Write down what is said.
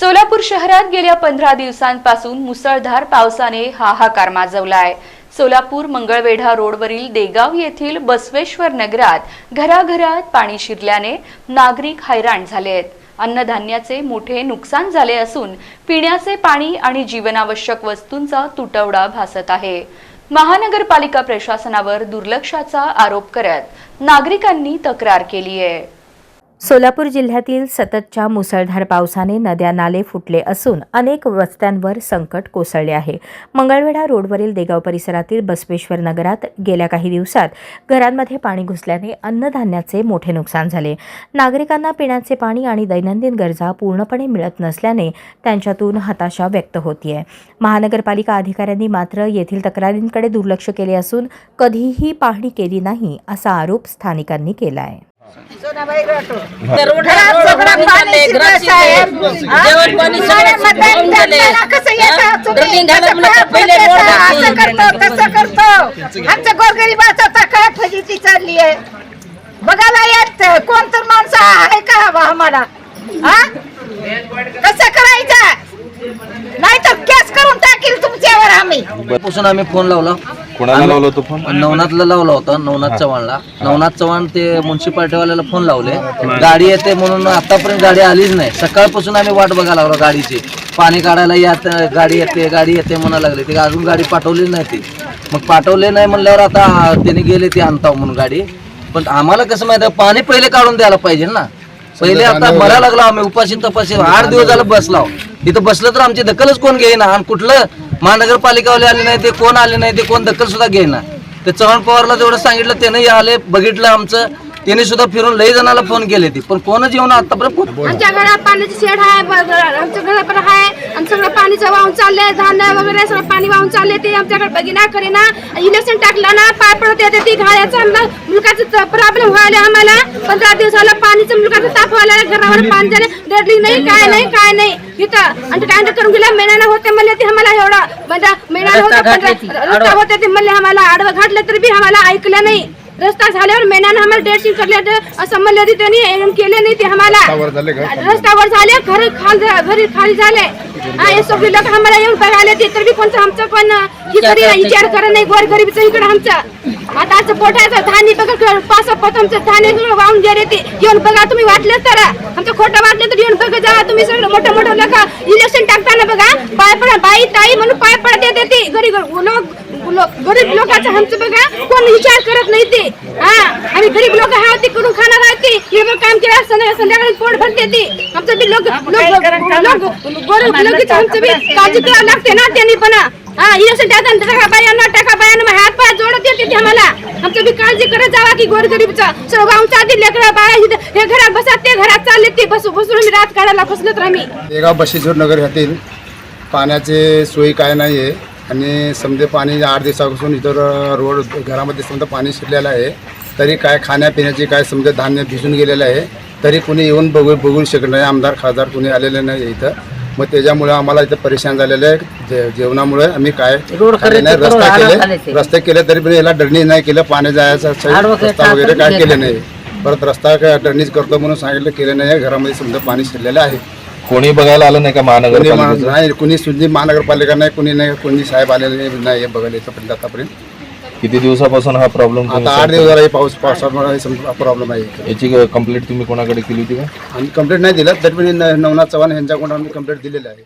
सोलापूर शहरात गेल्या पंधरा दिवसांपासून मुसळधार पावसाने हाहाकार माजवलाय. सोलापूर मंगळवेढा रोडवरील देगाव येथील बसवेश्वर नगरात घराघरात पाणी शिरल्याने नागरिक हैराण झाले आहेत अन्नधान्याचे मोठे नुकसान झाले असून पिण्याचे पाणी आणि जीवनावश्यक वस्तूंचा तुटवडा भासत आहे. महानगरपालिका प्रशासनावर दुर्लक्षाचा आरोप करत नागरिकांनी तक्रार केली आहे सोलापूर जिल्ह्यातील सततच्या मुसळधार पावसाने नद्या नाले फुटले असून अनेक वस्त्यांवर संकट कोसळले आहे. मंगळवेढा रोडवरील देगाव परिसरातील बसवेश्वर नगरात गेल्या काही दिवसात घरांमध्ये पाणी घुसल्याने अन्नधान्याचे मोठे नुकसान झाले. नागरिकांना पिण्याचे पाणी आणि दैनंदिन गरजा पूर्णपणे मिळत नसल्याने त्यांच्यातून हताशा व्यक्त होतीये. महानगरपालिका अधिकाऱ्यांनी मात्र येथील तक्रारींकडे दुर्लक्ष केले असून कधीही पाहणी केली नाही असा आरोप स्थानिकांनी केला आहे असं करतो तसं करतो. आमच्या गोरगरीबाचा काय फजिती चालली आहे? बघायला येत कोण तर माणसं आहे का बा आम्हाला? हा? कसं करायचं? नाही तर केस करून टाकील तुमच्यावर आम्ही. पासून आम्ही फोन लावला. कोणाला लावला होता फोन नवनाथला लावला होता नवनाथ चव्हाणला नवनाथ चव्हाण ते म्युन्सिपाल्टीवाल्याला फोन लावले. गाडी येते म्हणून आतापर्यंत गाडी आलीच नाही. सकाळपासून आम्ही वाट बघायला लागलो गाडीची. पाणी काढायला यात गाडी येते गाडी येते म्हणायला लागले. ते अजून गाडी पाठवली नाही ती. मग पाठवले नाही म्हणल्यावर आता त्यांनी गेले ते आणताव म्हणून गाडी. पण आम्हाला कसं माहिती पाणी पहिले काढून द्यायला पाहिजे ना. पहिले आता मरायला लागलो आम्ही उपाशी तपाशी आठ दिवस झालं बसलाव. इथं बसलं तर आमची दखलच कोण घेईना. आणि कुठलं महानगरपालिकावाले आले नाही ते कोण आले नाही ते कोण दखल सुद्धा घेईना. ते चव्हाण पवारला जेवढं सांगितलं त्याने आले बघितलं आमचं. त्यांनी सुद्धा फिरून लई जणाला फोन केले ती. पण कोणच येऊन आतापर्यंत आमच्या घरात पाण्याची शेड आहे आमच्या घरात पण आहे. आणि सगळं पाणीचं वाहून चाललंय धान्य वगैरे सगळं पाणी वाहून चालले ते आमच्याकडे बघिना करेना इलेक्शन टाकलं ना पाय पडत येते ती घाळ्याचा मुलकाचा प्रॉब्लेम व्हायला आम्हाला. पंधरा दिवसाला पाणीचं मुलकाचा ताप व्हायला घरावर पाणी झाले. डेडली नाही काय नाही काय नाही. इथं. आणि काय करून गेला महिन्यानं होते म्हणले ते आम्हाला एवढा. म्हणजे महिन्यानं होते रस्ता होते ते म्हणले आम्हाला आडवं घातलं तरी बी आम्हाला ऐकलं नाही. रस्ता झाल्यावर महिन्यानं आम्हाला डेट शीट करले असं म्हणले होते त्यांनी एवढं केले नाही ते आम्हाला. रस्त्यावर झाले घर खाल घरी खाली झाले. हा, सगळे लोक आम्हाला येऊन बघायला ते तर बी कोणतं आमचं पण विचार करत नाही गोर गरीबचं इकडे आमचं. आता असं पोटाचं धान्य बघा पाच पोत आमचं धान्य वाहून गेले ते. येऊन बघा तुम्ही वाटलं तर. आमचं खोटं वाटलं तर येऊन बघा जा तुम्ही सगळं मोठं मोठं लोक इलेक्शन टाकताना बघा पाय पडा बाई ताई म्हणून पाय पडत येते ती. गरीब लोक गरीब लोकांचं आमचं बघा कोण विचार करत नाही ते. हा आम्ही गरीब लोक हा ते करून खाणार आहोत ते. हे बघ काम केलं संध्या- संध्याकाळी पोट भरते ते. आमचं बी लोक लोक लोक आमचं बी काळजी करावं लागते ना त्यांनी पण. इलेक्शन टाकताना टाका बायांना टाका बायांना हात पाय जोडत येते ते आम्हाला आमचं बी काळजी करत जावा की गोरगरीबचा. सर्व आमच्या आधी लेकरं बाया इथं- हे घरात बसत ते घरात चालले ते बसू बसून आम्ही रात काढायला बसलो तर आम्ही. देगाव बशेश्वर नगर येथील पाण्याचे सोयी काय नाही आहे. आणि समजे पाणी आठ दिवसापासून इतर रोड घरामध्ये समजा पाणी शिरलेलं आहे. तरी काय खाण्यापिण्याची काय समजा धान्य भिजून गेलेलं आहे. तरी कुणी येऊन बघू बघू शकत नाही. आमदार खासदार कुणी आलेले नाही इथं. मग त्याच्यामुळे आम्हाला इथं परेशान झालेलं आहे. जे जेवणामुळे आम्ही काय नाही. रस्ता केले रस्ते केले तरी पण याला डरणी नाही केलं पाणी जायचं रस्ता वगैरे काय केलं नाही. परत रस्ता काय डरणीच करतो म्हणून सांगितलं केलं नाही. घरामध्ये समजा पाणी शिरलेलं आहे. कोणी बघायला आलं नाही का कोणी माणूस महानगरपालिकेचं नाही कुणी सुद्धा महानगरपालिका नाही कुणी नाही कोणी साहेब आलेले नाही बघायला येतपर्यंत आतापर्यंत. किती दिवसापासून हा प्रॉब्लेम आता आठ दिवस झाला हे पाऊस पावसामुळे प्रॉब्लेम आहे. याची कंप्लेंट तुम्ही कोणाकडे केली होती का? आणि कंप्लेंट नाही दिलं तरी पण नवनाथ चव्हाण यांच्याकडून आम्ही कंप्लेंट दिलेली आहे.